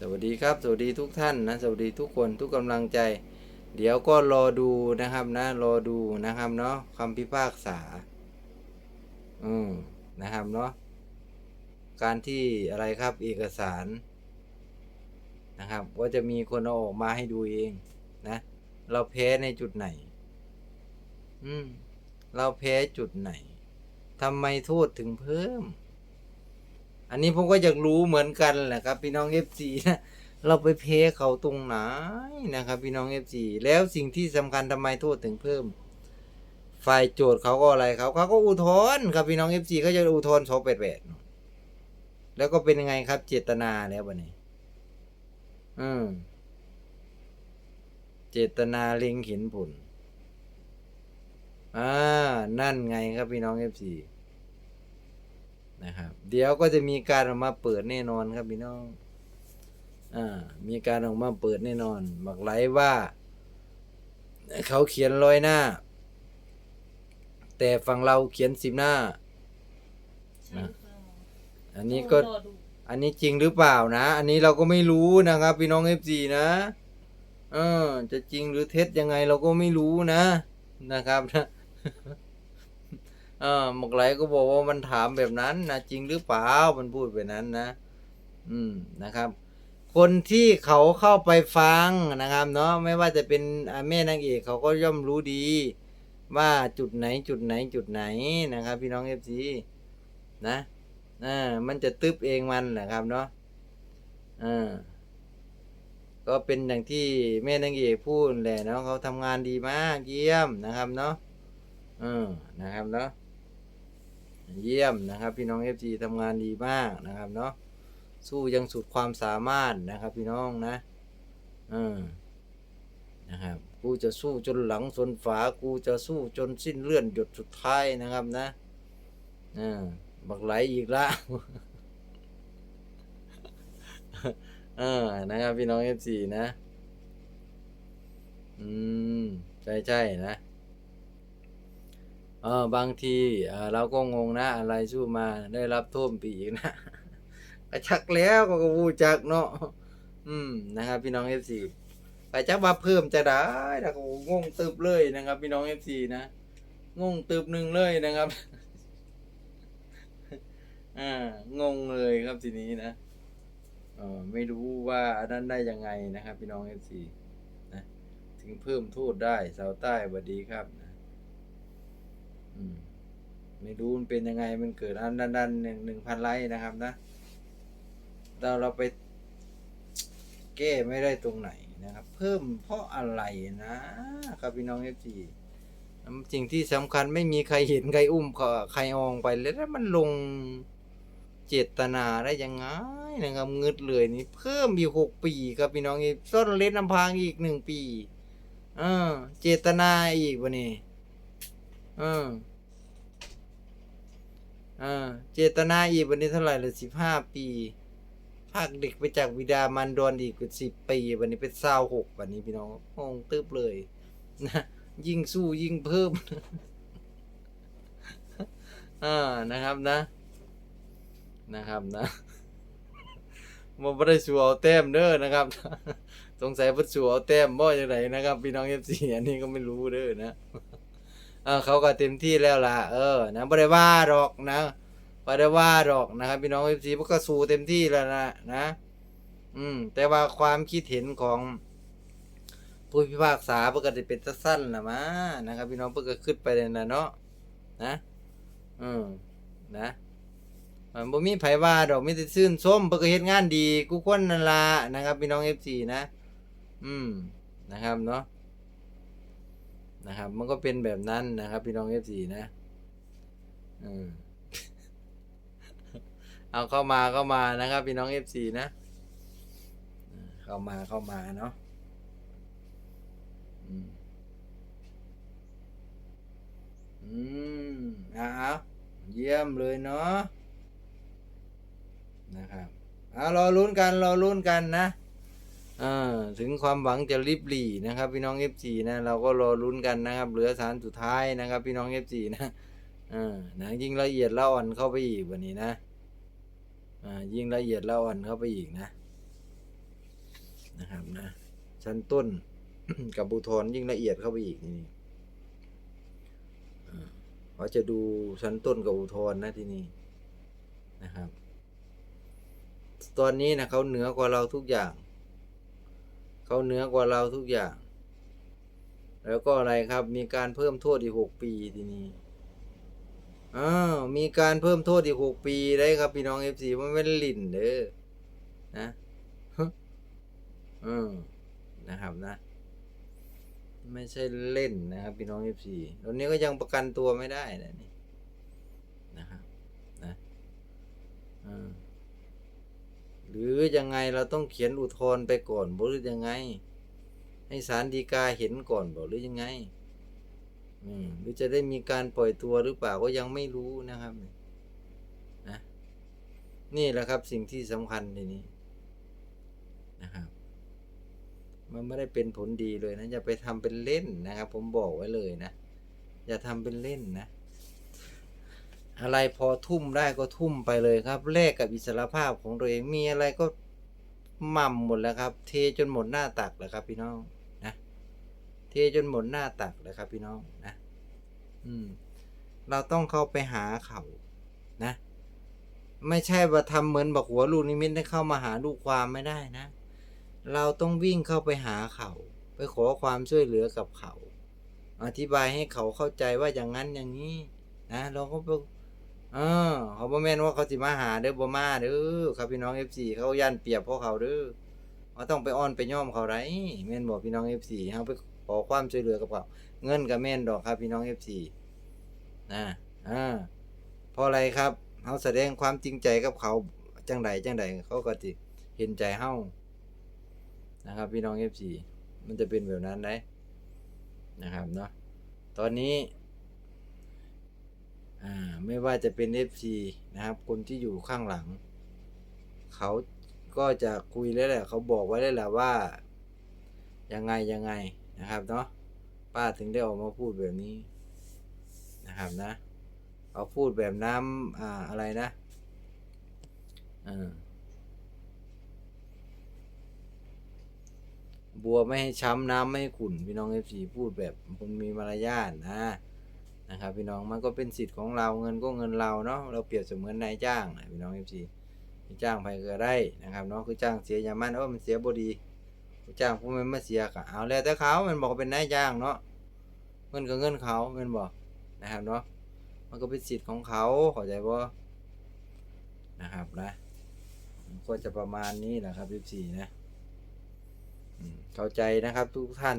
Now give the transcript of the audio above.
สวัสดีครับ สวัสดีทุกท่านนะ สวัสดีทุกคนทุกกำลังใจ เดี๋ยวก็รอดูนะครับนะ รอดูนะครับเนาะคำพิพากษา อืมนะครับเนาะ การที่อะไรครับเอกสาร นะครับ ว่าจะมีคนเอาออกมาให้ดูเองนะ เราแพ้ในจุดไหน อืม เราแพ้จุดไหนทำไมโทษถึงเพิ่ม อันนี้ผมก็อยากรู้เหมือนกันแหละครับ พี่น้องเอฟซีนะเราไปเพเขาตรงไหนนะครับ พี่น้องเอฟซีแล้วสิ่งที่สำคัญทำไมโทษถึงเพิ่ม ฝ่ายโจทย์เขาก็อะไรเขาเขาก็อุทธรณ์ครับพี่น้องเอฟซีเขาจะอุทธรณ์สองแปดแปดแล้วก็เป็นยังไงครับ เจตนาแล้ววันนี้อืมเจตนาเล็งเห็นผลอ่านั่นไงครับพี่น้องเอฟซี นะครับ เดี๋ยวก็จะมีการออกมาเปิดแน่นอนครับพี่น้อง อ่า มีการออกมาเปิดแน่นอนบอกไลฟ์ว่า เขาเขียนร้อยหน้า แต่ฝั่งเราเขียนสิบหน้าใช่หรือเปล่าอันนี้ก็รอดูอันนี้จริงหรือเปล่านะ อันนี้เราก็ไม่รู้นะครับ พี่น้องเอฟซีนะ เออ จะจริงหรือเท็จยังไงเราก็ไม่รู้นะ นะครับนะ เออหมกไหลก็บอกว่ามันถามแบบนั้นนะจริงหรือเปล่ามันพูดแบบนั้นนะ อืมนะครับ คนที่เขาเข้าไปฟังนะครับเนาะไม่ว่าจะเป็นแม่นางเอกเขาก็ย่อมรู้ดี ว่าจุดไหนจุดไหนจุดไหนนะครับ พี่น้องเอฟซีนะอ่ามันจะตึบเองมันแหละครับเนาะอ่าก็เป็นอย่างที่แม่นางเอกพูดแหละเนาะเขาทำงานดีมากเยี่ยมนะครับเนาะอืมนะครับเนาะ เยี่ยมนะครับ พี่น้องเอฟซีทำงานดีมากนะครับเนาะสู้ยังสุดความสามารถนะครับ พี่น้องนะเออนะครับกูจะสู้จนหลังชนฝากูจะสู้จนสิ้นเลื่อนหยดสุดท้ายนะครับนะเออบักไหลอีกละเออนะครับพี่น้องเอฟซีนะ อืม ใช่ใช่นะ เออบางทีเราก็งงนะอะไรสู้มาได้รับโทษปีอีกนะก็ชักแล้วก็ก็วูจักเนาะอืมนะครับ พี่น้องเอฟซีไปจักว่าเพิ่มจะได้แล้วก็งงตึบเลยนะครับ พี่น้องเอฟซีนะงงตึบหนึ่งเลยนะครับอ่างงเลยครับทีนี้นะเออไม่รู้ว่านนั้นได้ยังไงนะครับ พี่น้องเอฟซีนะถึงเพิ่มโทษได้สาวใต้บดีครับนะ ไม่รู้มันเป็นยังไงมันเกิดอันดันดันหนึ่งหนึ่งพันไลค์นะครับนะเราเราไปแก้ไม่ได้ตรงไหนนะครับ เพิ่มเพราะอะไรนะครับพี่น้องเอฟซีสิ่งที่สำคัญไม่มีใครเห็นใครอุ้มเขาใครอองไปแล้วมันลงเจตนาได้ยังไงนะครับเงึดเลยนี่เพิ่มอีกหกปีครับพี่น้องอีกต้นเล็ดน้ำพางอีกหนึ่งปี เออ เจตนาอีกวะนี่ เอออ่าเจตนาอีกวันนี้เท่าไหร่ละสิบห้าปีภาคเด็กไปจากวิดามันดอนอีกสิบปีวันนี้เป็นเศร้าหกวันนี้พี่น้องงงตึบเลยนะยิ่งสู้ยิ่งเพิ่มอ่านะครับนะ นะครับนะมันไม่ได้สูเอาแต้มเด้อนะครับสงสัยเพิ่นสู้เอาแต้มบ่จังไดนะครับ พี่น้อง FC อันนี้ก็ไม่รู้เด้อนะ เออเขาก็เต็มที่แล้วล่ะเออนะไม่ได้ว่าหรอกนะไม่ได้ว่าหรอกนะครับพี่น้องเอฟซีพวกก็สู้เต็มที่แล้วนะนะ อืม แต่ว่าความคิดเห็นของผู้พิพากษาเพื่อก็จะเป็นสั้นๆนะมานะครับ พี่น้องเพื่อก็ขึ้นไปเลยนะเนาะนะอืมนะมันบ่มีไผว่าดอกมีแต่ชื่นชมเพื่อก็เฮ็ดงานดีกูคนนั่นละนะครับ พี่น้องเอฟซีนะ อืมนะครับเนาะ นะครับ มันก็เป็นแบบนั้นนะครับ พี่น้องเอฟซีนะอืมเอาเข้ามาเข้ามานะครับ พี่น้องเอฟซีนะเข้ามาเข้ามาเนาะอืมอืมเอาเอาเยี่ยมเลยเนาะนะครับเอารอลุ้นกันรอลุ้นกันนะ ถึงความหวังจะริบหรี่นะครับ พี่น้องเอฟซีนะเราก็รอลุ้นกันนะครับ เหลือสารสุดท้ายนะครับ พี่น้องเอฟซีนะอ่านะยิ่งละเอียดละอ่อนเข้าไปอีกวันนี้นะอ่ายิ่งละเอียดละอ่อนเข้าไปอีกนะ นะครับนะ ชั้นต้นกับอุทธรณ์ยิ่งละเอียดเข้าไปอีกนี่อ่าเขาจะดูชั้นต้นกับอุทธรนะที่นี่นะครับ ตอนนี้นะเขาเหนือกว่าเราทุกอย่าง เขาเหนือกว่าเราทุกอย่าง แล้วก็อะไรครับ มีการเพิ่มโทษอีกหกปีทีนี้อ้าวมีการเพิ่มโทษอีกหกปีได้ครับพี่น้องเอฟซีมันไม่ได้ลิ่นเด้อนะฮะอืมนะครับนะ ไม่ใช่เล่นนะครับพี่น้องเอฟซีตอนนี้ก็ยังประกันตัวไม่ได้นะนี่นะครับนะอืม หรือยังไงเราต้องเขียนอุทธรณ์ไปก่อนบ่หรือยังไง ให้ศาลฎีกาเห็นก่อนบอกหรือยังไงอืหรือจะได้มีการปล่อยตัวหรือเปล่าก็ยังไม่รู้นะครับนะนี่แหละครับสิ่งที่สำคัญทีนี้นะครับ มันไม่ได้เป็นผลดีเลยนะอย่าไปทำเป็นเล่นนะครับ ผมบอกไว้เลยนะ อย่าทำเป็นเล่นนะ อะไรพอทุ่มได้ก็ทุ่มไปเลยครับแลกกับอิสรภาพของตัวเองมีอะไรก็หม่ำหมดแล้วครับ เทจนหมดหน้าตักแล้วครับพี่น้องนะเทจนหมดหน้าตักเลยครับพี่น้องนะ อืม เราต้องเข้าไปหาเขานะ ไม่ใช่ว่าทำเหมือนบอกหัวลูกนิมิตได้เข้ามาหาลูกความไม่ได้นะ เราต้องวิ่งเข้าไปหาเขา ไปขอความช่วยเหลือกับเขา อธิบายให้เขาเข้าใจว่าอย่างนั้นอย่างนี้นะเราก็ไป เออเขาบ่แม่นว่าเขาสิมาหาเด้อบ่มาเด้อครับพี่น้อง FC เขาย่านเปรียบพวกเขาเด้อว่าต้องไปอ้อนไปย่อมเขาไรแม่นบอกพี่น้อง FC เฮาไปขอความช่วยเหลือกับเขาเงินก็แม่นดอกครับพี่น้อง FC นะอ่าเพราะอะไรครับเฮาแสดงความจริงใจกับเขาจังใดจังใดเขาก็สิเห็นใจเฮานะครับ พี่น้อง FC มันจะเป็นแบบนั้นได้นะครับเนาะตอนนี้ ไม่ว่าจะเป็น FC นะครับ คนที่อยู่ข้างหลัง เขาก็จะคุยแล้วแหละ เขาบอกไว้แล้วแหละว่า ยังไงยังไงนะครับเนาะป้าถึงได้ออกมาพูดแบบนี้นะครับนะเขาพูดแบบน้ำอ่าอะไรนะอ่าบัวไม่ให้ช้ำน้ำไม่ให้ขุ่นพี่น้องเอฟซีพูดแบบคนมีมารยาทนะ นะครับพี่น้องมันก็เป็นสิทธิ์ของเราเงินก็เงินเราเนาะเราเปรียบเสมือนนายจ้างนะพี่น้องเอฟซีจ้างไปก็ได้นะครับเนาะคือจ้างเสียอย่ามันเออมันเสียบดีจ้างผู้มันมาเสียก็เอาแล้วแต่เขามันบอกเป็นนายจ้างเนาะเงินก็เงินเขามันบอกนะครับเนาะมันก็เป็นสิทธิ์ของเขาเข้าใจบ่นะครับนะก็จะประมาณนี้แหละครับเอฟซีนะเข้าใจนะครับทุกท่าน